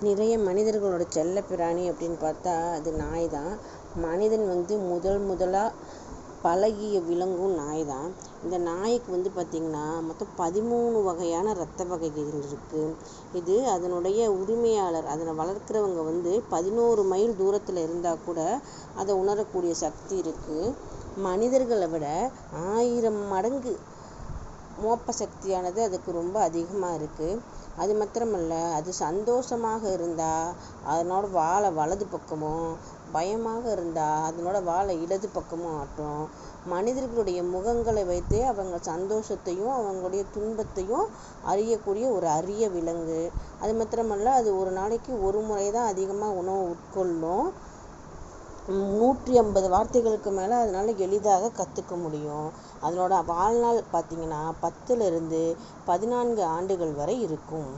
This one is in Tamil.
நிறைய மனிதர்களோட செல்ல பிராணி அப்படின்னு பார்த்தா அது நாய் தான் மனிதன் வந்து முதல் முதலாக பழகிய விலங்கும் நாய் தான் இந்த நாய்க்கு வந்து பார்த்திங்கன்னா மொத்தம் பதிமூணு வகையான இரத்த வகைகள் இருக்குது இது அதனுடைய உரிமையாளர் அதனை வளர்க்குறவங்க வந்து பதினோரு மைல் தூரத்தில் இருந்தால் கூட அதை உணரக்கூடிய சக்தி இருக்குது மனிதர்களை விட ஆயிரம் மடங்கு மோப்ப சக்தியானது அதுக்கு ரொம்ப அதிகமாக இருக்குது அது மாத்திரமல்ல அது சந்தோஷமாக இருந்தால் அதனோட வாலை வலது பக்கமும் பயமாக இருந்தால் அதனோட வாலை இடது பக்கமும் ஆட்டும். மனிதர்களுடைய முகங்களை வைத்தே அவங்க சந்தோஷத்தையும் அவங்களுடைய துன்பத்தையும் அறியக்கூடிய ஒரு அரிய விலங்கு. அது மாத்திரமல்ல அது ஒரு நாளைக்கு ஒரு முறை தான் அதிகமாக உணவு உட்கொள்ளும். நூற்றி ஐம்பது வார்த்தைகளுக்கு மேலே அதனால் எளிதாக கற்றுக்க முடியும். அதனோட வாழ்நாள் பார்த்திங்கன்னா பத்துலேருந்து பதினான்கு ஆண்டுகள் வரை இருக்கும்.